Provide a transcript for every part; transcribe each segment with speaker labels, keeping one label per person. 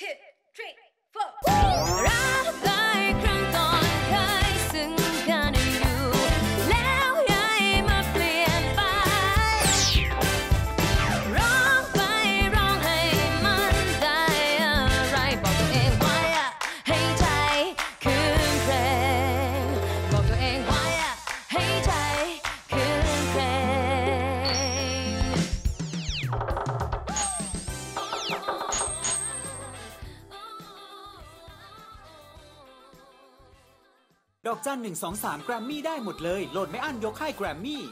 Speaker 1: two three
Speaker 2: ดอกจันหนึ่ง
Speaker 3: สองสามแกรมมี่ได้หมดเลย โหลดไม่อั้นยกให้แกรมมี่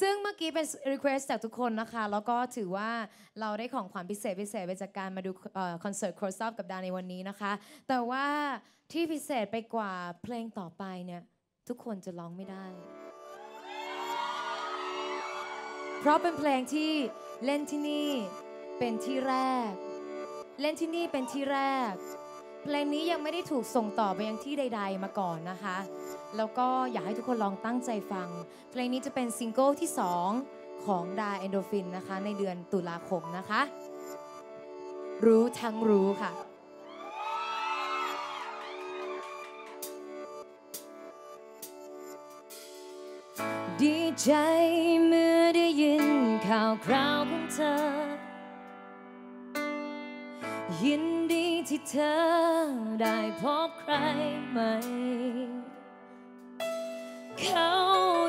Speaker 4: ซึ่งเมื่อกี้เป็น request จากทุกคนนะคะ แล้วก็ถือว่าเราได้ของขวัญพิเศษพิเศษไปจากการมาดูคอนเสิร์ต Cross Up กับดาในวันนี้นะคะ แต่ว่าที่พิเศษไปกว่าเพลงต่อไปเนี่ย ทุกคนจะร้องไม่ได้ เพราะเป็นเพลงที่เล่นที่นี่เป็นที่แรก เล่นที่นี่เป็นที่แรก เพลงนี้ยังไม่ได้ถูกส่งต่อไปยังที่ใด ๆ มาก่อนนะคะ แล้วก็อยากให้ทุกคนลองตั้งใจฟัง เพลงนี้จะเป็นซิงเกิลที่ 2 ของดาเอนโดฟินนะคะ ในเดือนตุลาคมนะคะ รู้ทั้งรู้ค่ะดีใจเมื่อได้ยินข่าวคราวของเธอ ยินดี ที่เธอได้พบใครใหม่ เขา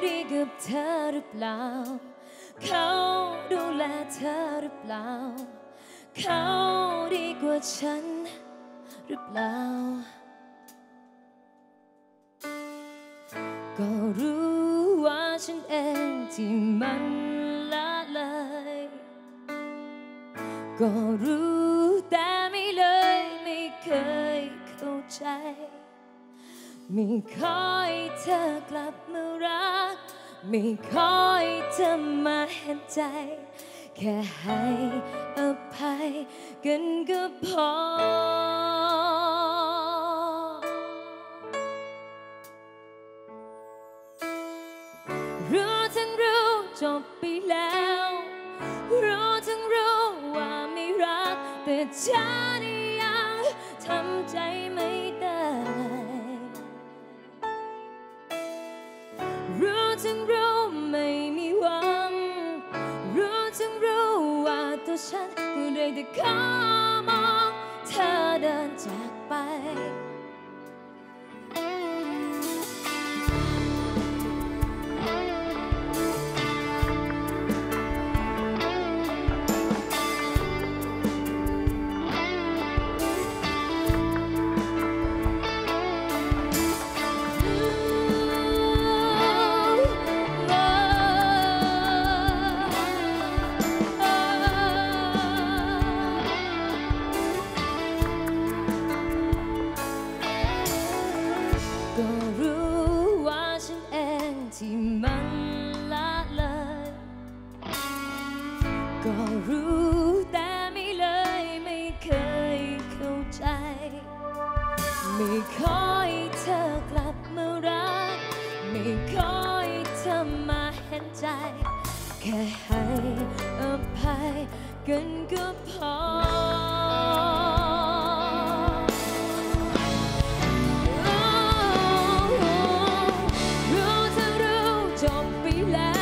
Speaker 4: ดีกับเธอหรือเปล่า เขาดูแลเธอหรือเปล่า เขาดีกว่าฉันหรือเปล่า ก็รู้ว่าฉันเองที่มันละเลย ก็รู้ ใจไม่คอยเธอกลับมารัก ไม่คอยเธอมาเห็นใจ แค่ให้อภัยกันก็พอ รู้ทั้งรู้จบไปแล้ว รู้ทั้งรู้ว่าไม่รักแต่ฉัน ทำใจไม่ได้ รู้จังรู้ไม่มีหวัง รู้จังรู้ว่าตัวฉันก็ได้แต่ขอ ให้เธอกลับมารัก ไม่ขอให้เธอมาเห็นใจ แค่ให้อภัยกันก็พอ รู้เธอรู้จบไปแล้ว